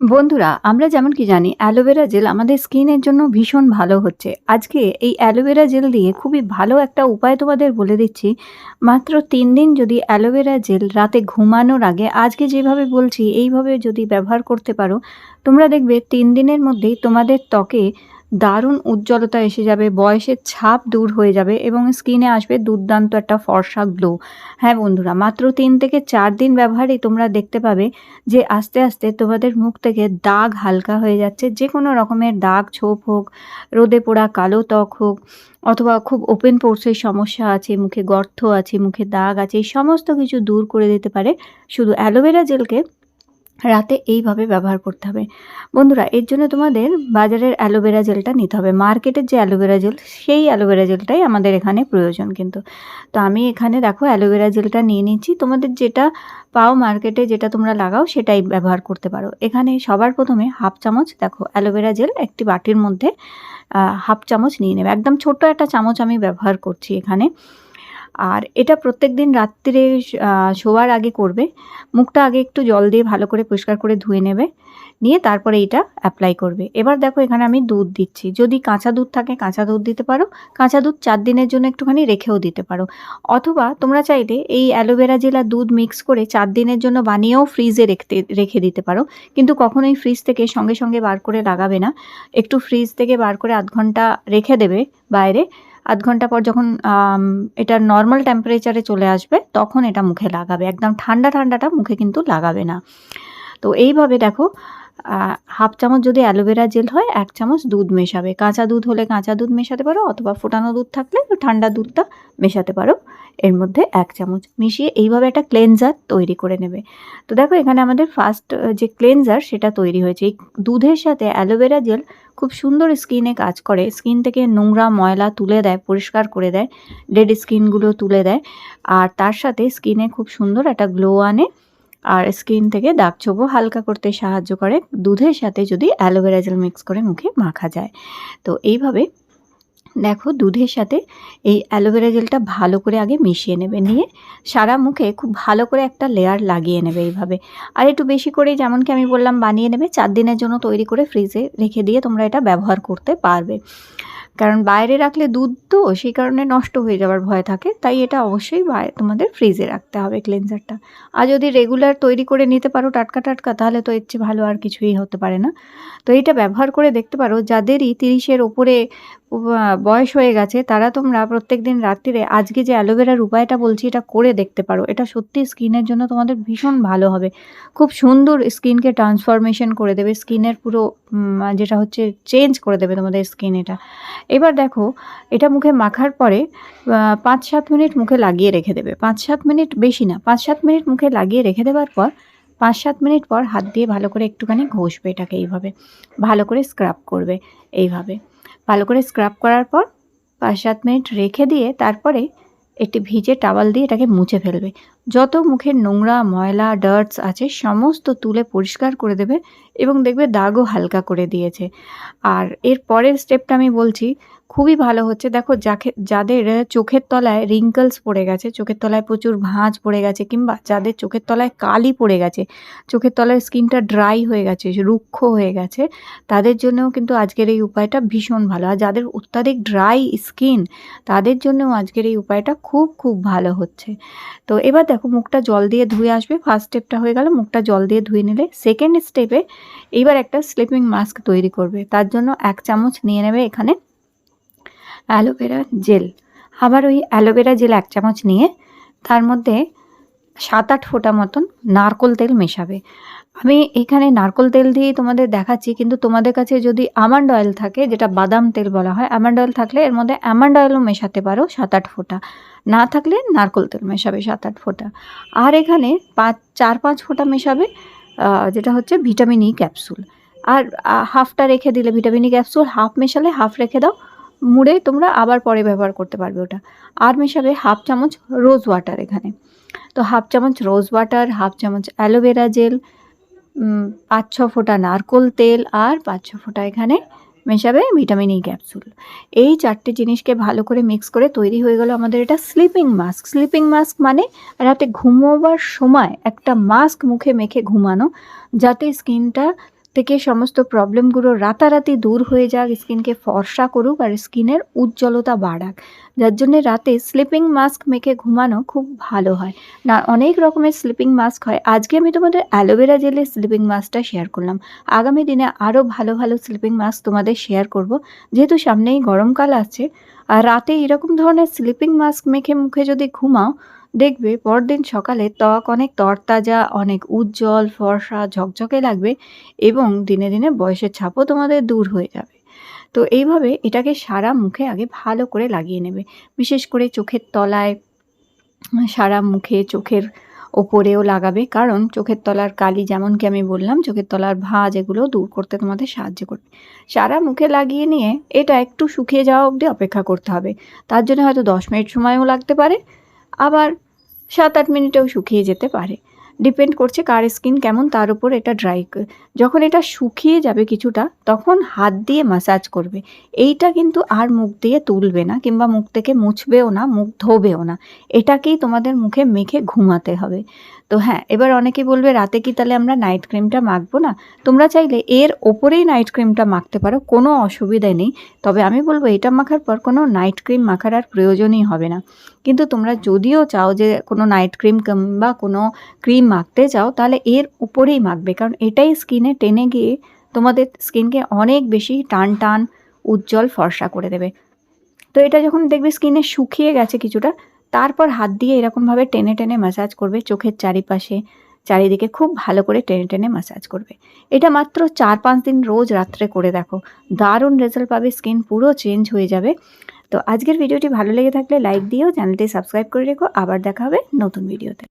বন্ধুরা, আমরা যেমন কি জানি, অ্যালোভেরা জেল আমাদের স্কিনের জন্য ভীষণ ভালো হচ্ছে। আজকে এই অ্যালোভেরা জেল দিয়ে খুবই ভালো একটা উপায় তোমাদের বলে দিচ্ছি। মাত্র তিন দিন যদি অ্যালোভেরা জেল রাতে ঘুমানোর আগে, আজকে যেভাবে বলছি, এইভাবে যদি ব্যবহার করতে পারো, তোমরা দেখবে তিন দিনের মধ্যেই তোমাদের ত্বকে দারুণ উজ্জ্বলতা এসে যাবে, বয়সের ছাপ দূর হয়ে যাবে এবং স্কিনে আসবে দুর্দান্ত একটা ফর্সা গ্লো হ্যাঁ বন্ধুরা, মাত্র তিন থেকে চার দিন ব্যবহারেই তোমরা দেখতে পাবে যে আস্তে আস্তে তোমাদের মুখ থেকে দাগ হালকা হয়ে যাচ্ছে। যে কোনো রকমের দাগ, ছোপ হোক, রোদে পোড়া কালো ত্বক হোক, অথবা খুব ওপেন পোর্সের সমস্যা আছে, মুখে গর্ত আছে, মুখে দাগ আছে, এই সমস্ত কিছু দূর করে দিতে পারে। শুধু অ্যালোভেরা জেলকে রাতে এইভাবে ব্যবহার করতে হবে। বন্ধুরা, এর জন্য তোমাদের বাজারের অ্যালোভেরা জেলটা নিতে হবে। মার্কেটের যে অ্যালোভেরা জেল, সেই অ্যালোভেরা জেলটাই আমাদের এখানে প্রয়োজন কিন্তু। তো আমি এখানে দেখো অ্যালোভেরা জেলটা নিয়ে নিচ্ছি। তোমাদের যেটা পাও মার্কেটে যেটা তোমরা লাগাও, সেটাই ব্যবহার করতে পারো। এখানে সবার প্রথমে হাফ চামচ, দেখো অ্যালোভেরা জেল একটি বাটির মধ্যে হাফ চামচ নিয়ে নেবে। একদম ছোট্ট একটা চামচ আমি ব্যবহার করছি এখানে। আর এটা প্রত্যেক দিন রাত্রে শোয়ার আগে করবে। মুখটা আগে একটু জল দিয়ে ভালো করে পরিষ্কার করে ধুয়ে নেবে। নিয়ে তারপরে এটা অ্যাপ্লাই করবে। এবার দেখো এখানে আমি দুধ দিচ্ছি। যদি কাঁচা দুধ থাকে, কাঁচা দুধ দিতে পারো। কাঁচা দুধ চার দিনের জন্য একটুখানি রেখেও দিতে পারো। অথবা তোমরা চাইলে এই অ্যালোভেরা জেল দুধ মিক্স করে চার দিনের জন্য বানিয়েও ফ্রিজে রেখতে, রেখে দিতে পারো। কিন্তু কখনোই ফ্রিজ থেকে সঙ্গে সঙ্গে বার করে লাগাবে না। একটু ফ্রিজ থেকে বার করে আধ ঘণ্টা রেখে দেবে বাইরে। আধ ঘণ্টা পর যখন এটা নর্মাল টেম্পারেচারে চলে আসবে, তখন এটা মুখে লাগাবে। একদম ঠান্ডা ঠান্ডাটা মুখে কিন্তু লাগাবে না। তো এইভাবে দেখো হাফ চামচ যদি অ্যালোভেরা জেল হয়, এক চামচ দুধ মেশাবে। কাঁচা দুধ হলে কাঁচা দুধ মেশাতে পারো, অথবা ফোটানো দুধ থাকলে ঠান্ডা দুধটা মেশাতে পারো। এর মধ্যে এক চামচ মিশিয়ে এইভাবে একটা ক্লেনজার তৈরি করে নেবে। তো দেখো, এখানে আমাদের ফার্স্ট যে ক্লেনজার সেটা তৈরি হয়েছে। এই দুধের সাথে অ্যালোভেরা জেল খুব সুন্দর স্কিনে কাজ করে। স্কিন থেকে নোংরা ময়লা তুলে দেয়, পরিষ্কার করে দেয় ডেড স্কিনগুলো তুলে দেয়। আর তার সাথে স্কিনে খুব সুন্দর একটা গ্লো আনে। আর স্কিন থেকে দাগ ছোপও হালকা করতে সাহায্য করে। দুধের সাথে যদি অ্যালোভেরা জেল মিক্স করে মুখে মাখা যায়। তো এইভাবে দেখো দুধের সাথে এই অ্যালোভেরা জেলটা ভালো করে আগে মিশিয়ে নেবে। নিয়ে সারা মুখে খুব ভালো করে একটা লেয়ার লাগিয়ে নেবে এইভাবে। আর একটু বেশি করে যেমন কি আমি বললাম বানিয়ে নেবে। চার দিনের জন্য তৈরি করে ফ্রিজে রেখে দিয়ে তোমরা এটা ব্যবহার করতে পারবে। কারণ বাইরে রাখলে দুধ তো সেই কারণে নষ্ট হয়ে যাওয়ার ভয় থাকে, তাই এটা অবশ্যই তোমাদের ফ্রিজে রাখতে হবে ক্লেনজারটা আর যদি রেগুলার তৈরি করে নিতে পারো টাটকা টাটকা, তাহলে তো এর চেয়ে ভালো আর কিছুই হতে পারে না। তো এটা ব্যবহার করে দেখতে পারো, যাদেরই তিরিশের ওপরে বয়স হয়ে গেছে, তারা তোমরা প্রত্যেক দিন রাত্রিরে আজকে যে অ্যালোভেরার উপায়টা বলছি এটা করে দেখতে পারো। এটা সত্যি স্কিনের জন্য তোমাদের ভীষণ ভালো হবে। খুব সুন্দর স্কিনকে ট্রান্সফরমেশন করে দেবে, স্কিনের পুরো যেটা হচ্ছে চেঞ্জ করে দেবে তোমাদের স্কিন এটা। এবার দেখো, এটা মুখে মাখার পরে পাঁচ সাত মিনিট মুখে লাগিয়ে রেখে দেবে। পাঁচ সাত মিনিট বেশি না পাঁচ সাত মিনিট মুখে লাগিয়ে রেখে দেওয়ার পর পাঁচ সাত মিনিট পর হাত দিয়ে ভালো করে একটুখানি ঘষবে এটাকে এইভাবে। ভালো করে স্ক্রাব করবে এইভাবে। ভালো করে স্ক্রাব করার পর পাঁচ সাত মিনিট রেখে দিয়ে তারপরে একটি ভিজে টাওয়াল দিয়ে এটাকে মুছে ফেলবে। যত মুখের নোংরা, ময়লা, ডার্টস আছে, সমস্ত তুলে পরিষ্কার করে দেবে এবং দেখবে দাগও হালকা করে দিয়েছে। আর এর পরের স্টেপটা আমি বলছি খুবই ভালো হচ্ছে। দেখো, যাকে, যাদের চোখের তলায় রিঙ্কলস পড়ে গেছে, চোখের তলায় প্রচুর ভাঁজ পড়ে গেছে কিংবা যাদের চোখের তলায় কালি পড়ে গেছে, চোখের তলায় স্কিনটা ড্রাই হয়ে গেছে, রুক্ষ হয়ে গেছে, তাদের জন্যও কিন্তু আজকের এই উপায়টা ভীষণ ভালো। আর যাদের অত্যাধিক ড্রাই স্কিন তাদের জন্যও আজকের এই উপায়টা খুব খুব ভালো হচ্ছে। তো এবার দেখো, মুখটা জল দিয়ে ধুয়ে আসবে। ফার্স্ট স্টেপটা হয়ে গেল, মুখটা জল দিয়ে ধুয়ে নিলে সেকেন্ড স্টেপে এইবার একটা স্লিপিং মাস্ক তৈরি করবে। তার জন্য এক চামচ নিয়ে নেবে এখানে অ্যালোভেরা জেল। আবার ওই অ্যালোভেরা জেল এক চামচ নিয়ে তার মধ্যে সাত আট ফোঁটা মতন নারকোল তেল মেশাবে। আমি এখানে নারকোল তেল দিয়েই তোমাদের দেখাচ্ছি, কিন্তু তোমাদের কাছে যদি আমান্ড অয়েল থাকে, যেটা বাদাম তেল বলা হয়, আমান্ড অয়েল থাকলে এর মধ্যে আমান্ড অয়েলও মেশাতে পারো সাত আট ফোঁটা। না থাকলে নারকোল তেল মেশাবে সাত আট ফোঁটা। আর এখানে পাঁচ চার পাঁচ ফোঁটা মেশাবে যেটা হচ্ছে ভিটামিন ই ক্যাপসুল। আর হাফটা রেখে দিলে ভিটামিন ই ক্যাপসুল, হাফ মেশালে হাফ রেখে দাও মুড়ে তোমরা আবার পরে ব্যবহার করতে পারবে ওটা। আর মেশাবে হাফ চামচ রোজ ওয়াটার এখানে। তো হাফ চামচ রোজ ওয়াটার, হাফ চামচ অ্যালোভেরা জেল পাঁচ ছ ফোঁটা নারকোল তেল আর পাঁচ ছ ফোঁটা এখানে মেশাবে ভিটামিন ই ক্যাপসুল। এই চারটে জিনিসকে ভালো করে মিক্স করে তৈরি হয়ে গেল আমাদের এটা স্লিপিং মাস্ক। স্লিপিং মাস্ক মানে রাতে ঘুমোবার সময় একটা মাস্ক মুখে মেখে ঘুমানো, যাতে স্কিনটা থেকে সমস্ত প্রবলেমগুলো রাতারাতি দূর হয়ে যাক, স্কিনকে ফর্সা করুক আর স্কিনের উজ্জ্বলতা বাড়াক। যার জন্য রাতে স্লিপিং মাস্ক মেখে ঘুমানো খুব ভালো হয়। না, অনেক রকমের স্লিপিং মাস্ক হয়। আজকে আমি তোমাদের অ্যালোভেরা জেলের স্লিপিং মাস্কটা শেয়ার করলাম। আগামী দিনে আরও ভালো ভালো স্লিপিং মাস্ক তোমাদের শেয়ার করব। যেহেতু সামনেই গরমকাল আছে, আর রাতে এরকম ধরনের স্লিপিং মাস্ক মেখে মুখে যদি ঘুমাও দেখবে পরদিন সকালে ত্বক অনেক তরতাজা, অনেক উজ্জ্বল, ফর্সা, ঝকঝকে লাগবে এবং দিনে দিনে বয়সের ছাপও তোমাদের দূর হয়ে যাবে। তো এইভাবে এটাকে সারা মুখে আগে ভালো করে লাগিয়ে নেবে। বিশেষ করে চোখের তলায় সারা মুখে চোখের ওপরেও লাগাবে, কারণ চোখের তলার কালি যেমন কি আমি বললাম, চোখের তলার ভাঁজ এগুলো দূর করতে তোমাদের সাহায্য করবে। সারা মুখে লাগিয়ে নিয়ে এটা একটু শুকিয়ে যাওয়া অবধি অপেক্ষা করতে হবে। তার জন্য হয়তো দশ মিনিট সময়ও লাগতে পারে আবার সাত আট মিনিটেও শুকিয়ে যেতে পারে। ডিপেন্ড করছে কার স্কিন কেমন, তার উপর এটা ড্রাই যখন এটা শুকিয়ে যাবে কিছুটা, তখন হাত দিয়ে মাসাজ করবে। এইটা কিন্তু আর মুখ দিয়ে তুলবে না কিংবা মুখ থেকে মুছবেও না, মুখ ধোবেও না। এটাকেই তোমাদের মুখে মেখে ঘুমাতে হবে। তো হ্যাঁ এবার অনেকে বলবে, রাতে কি তাহলে আমরা নাইট ক্রিমটা মাখবো না? তোমরা চাইলে এর ওপরেই নাইট ক্রিমটা মাখতে পারো, কোনো অসুবিধা নেই। তবে আমি বলব, এটা মাখার পর কোনো নাইট ক্রিম মাখার আর প্রয়োজনই হবে না। কিন্তু তোমরা যদিও চাও যে কোনো নাইট ক্রিম কিংবা কোনো ক্রিম মাখতে চাও, তাহলে এর উপরেই মাখবে। কারণ এটাই স্কিনে টেনে গিয়ে তোমাদের স্কিনকে অনেক বেশি টান টান উজ্জ্বল ফর্সা করে দেবে। তো এটা যখন দেখবে স্কিনে শুকিয়ে গেছে কিছুটা তারপর হাত দিয়ে এরকমভাবে টেনে টেনে ম্যাসাজ করবে চোখের চারিপাশে। চারিদিকে খুব ভালো করে টেনে টেনে ম্যাসাজ করবে। এটা মাত্র চার পাঁচ দিন রোজ রাত্রে করে দেখো। দারুণ রেজাল্ট পাবে স্কিন পুরো চেঞ্জ হয়ে যাবে। তো আজকের ভিডিওটি ভালো লেগে থাকলে লাইক দিও চ্যানেলটি সাবস্ক্রাইব করে রেখো। আবার দেখা হবে নতুন ভিডিওতে